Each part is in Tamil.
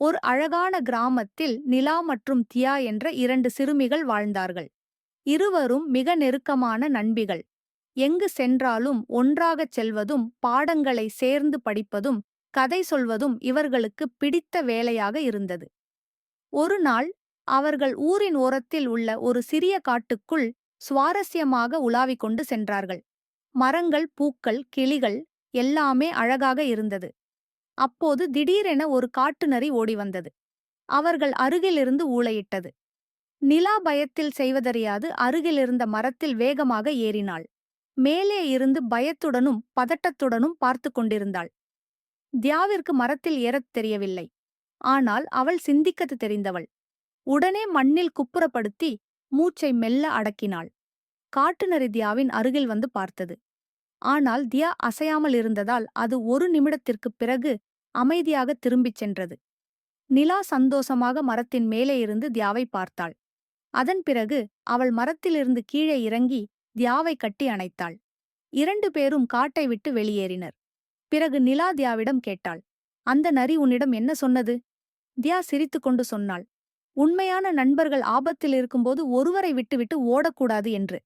ஒரு அழகான கிராமத்தில் நிலா மற்றும் தியா என்ற இரண்டு சிறுமிகள் வாழ்ந்தார்கள். இருவரும் மிக நெருக்கமான நண்பிகள். எங்கு சென்றாலும் ஒன்றாகச் செல்வதும் பாடங்களை சேர்ந்து படிப்பதும் கதை சொல்வதும் இவர்களுக்கு பிடித்த வேலையாக இருந்தது. ஒரு நாள் அவர்கள் ஊரின் ஓரத்தில் உள்ள ஒரு சிறிய காட்டுக்குள் சுவாரஸ்யமாக உலாவிக் கொண்டு சென்றார்கள். மரங்கள் பூக்கள் கிளிகள் எல்லாமே அழகாக இருந்தது. அப்போது திடீரென ஒரு காட்டுநரி ஓடி வந்தது. அவர்கள் அருகிலிருந்து ஊளையிட்டது. நிலா பயத்தில் செய்வதறியாது அருகிலிருந்த மரத்தில் வேகமாக ஏறினாள். மேலே இருந்து பயத்துடனும் பதட்டத்துடனும் பார்த்து கொண்டிருந்தாள். தியாவிற்கு மரத்தில் ஏறத் தெரியவில்லை. ஆனால் அவள் சிந்திக்கத் தெரிந்தவள். உடனே மண்ணில் குப்புறப்படுத்தி மூச்சை மெல்ல அடக்கினாள். காட்டுநரி தியாவின் அருகில் வந்து பார்த்தது. ஆனால் தியா அசையாமல் இருந்ததால் அது ஒரு நிமிடத்திற்குப் பிறகு அமைதியாக திரும்பிச் சென்றது. நிலா சந்தோஷமாக மரத்தின் மேலே இருந்து தியாவை பார்த்தாள். அதன் பிறகு அவள் மரத்திலிருந்து கீழே இறங்கி தியாவை கட்டி அணைத்தாள். இரண்டு பேரும் காட்டை விட்டு வெளியேறினர். பிறகு நிலா தியாவிடம் கேட்டாள் அந்த நரி உன்னிடம் என்ன சொன்னது? தியா சிரித்துக்கொண்டு சொன்னாள் உண்மையான நண்பர்கள் ஆபத்தில் இருக்கும்போது ஒருவரை விட்டுவிட்டு ஓடக்கூடாது என்று.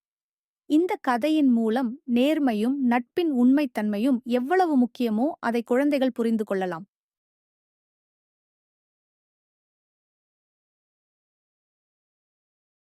இந்த கதையின் மூலம் நேர்மையும் நட்பின் உண்மைத்தன்மையும் எவ்வளவு முக்கியமோ அதை குழந்தைகள் புரிந்து கொள்ளலாம்.